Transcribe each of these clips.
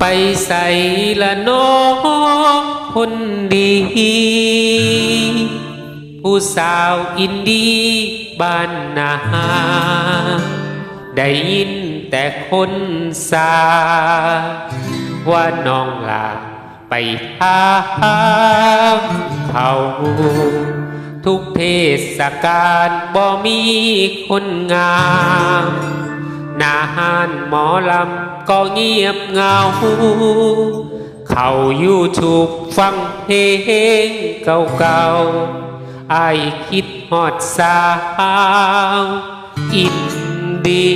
ไปใส่ละน้องคนดี ผู้สาวอินดีบ้านนาได้ยินแต่คนสา ว่าน้องลาไปทาเขาทุกเทศกาลบ่มีคนงาม นาหานหมอลำ ก็เงียบเงา เขาอยู่ถูกฟังเพลงเก่าๆไอคิดฮอดสาวอินดี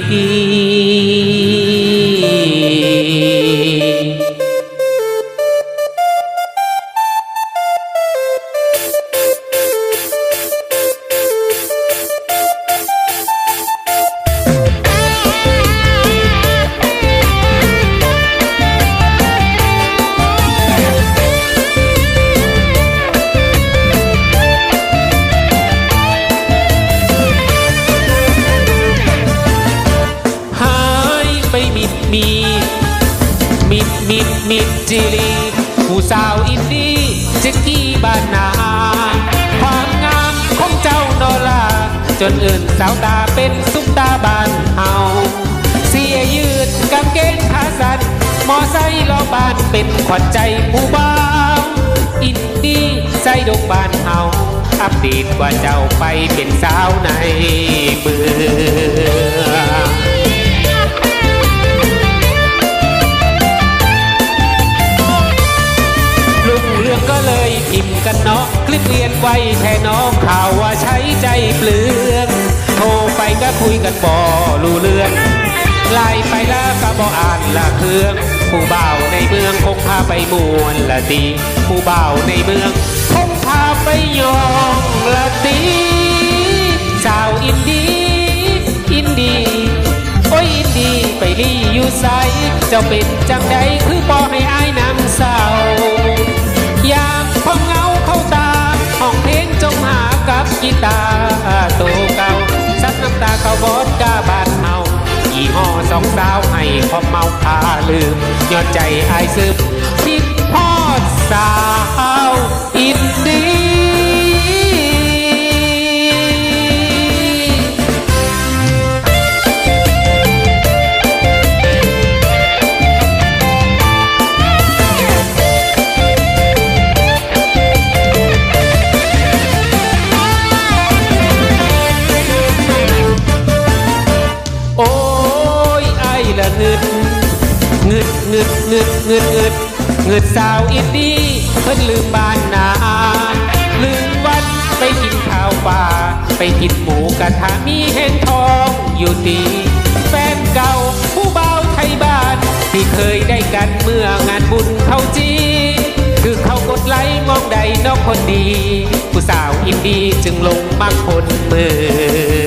มิดจิลีผู้สาวอินดี้จะกี้บ้านนา ความงามของเจ้าโนลา จนอื่นสาวตาเป็นซุปตาบ้านเฮาเสียยืดกางเกงขาสั้นมอไซค์ล้อบ้านเป็นขวัญใจผู้บ่าวอินดี้ใส่ดกบ้านเฮาอัปเดตว่าเจ้าไปเป็นสาวในเมือง ก็เลยพิมพ์กันเนาะคลิปเรียนไว้แท่น้องข่าวว่าใช้ใจเปลืองโทรไปก็คุยกันบ่รู้เรื่องไล่ไปแล้วก็บ่อ่านละเครื่อง ผู้บ่าวในเมืองคงพาไปมวนละตีผู้บ่าวในเมืองคงพาไปยองละตีสาวอินดีอินดีโอ้ยอินดีไปรีอยู่ไซเจ้าเป็นจังใดคือบ่ให้ องสาวให้พอเมาพาลืมยอดใจอายซึมคิดพอดสา งึดเงึดเงึดเงึดเงึดสาวอินดี้เพิ่นลืมบ้านนาลืมวันไปกินข้าวป่า ไปกินหมูกระทะมีแห้งทองอยู่ตีแฟนเก่าผู้เบาไทยบ้าน ที่เคยได้กันเมื่องานบุญเขาจีคือเขากดไลค์มองใดนอกคนดี ผู้สาวอินดี้จึงลงมาคนมือ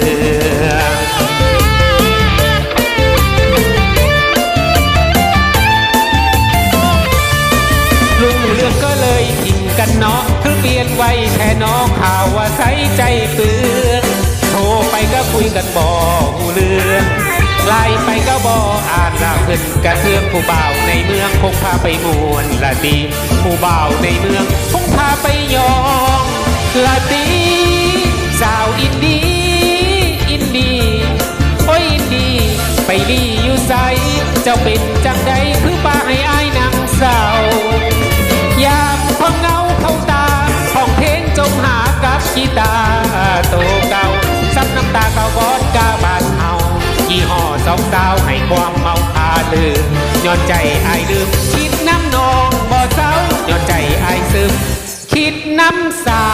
กันเนาะคือเปลี่ยนไว้แค่น้องข่าวว่าใส่ใจเปลืองโทรไปก็คุยกันบอหูเรื่องไล่ไปก็บออ่านละขึ้นกระเทืองผู้บ่าวในเมืองคงพาไปมวนละดีผู้บ่าวในเมืองคงพาไปยองละดีสาวอินดีอินดีโอ้ยอินดีไปดีอยู่ใสเจ้าเป็น สองสาวให้ความเมาพาลืมย้อนใจอายลืมคิดน้ำนองบ่เศร้าย้อนใจอายซึม คิดน้ำสา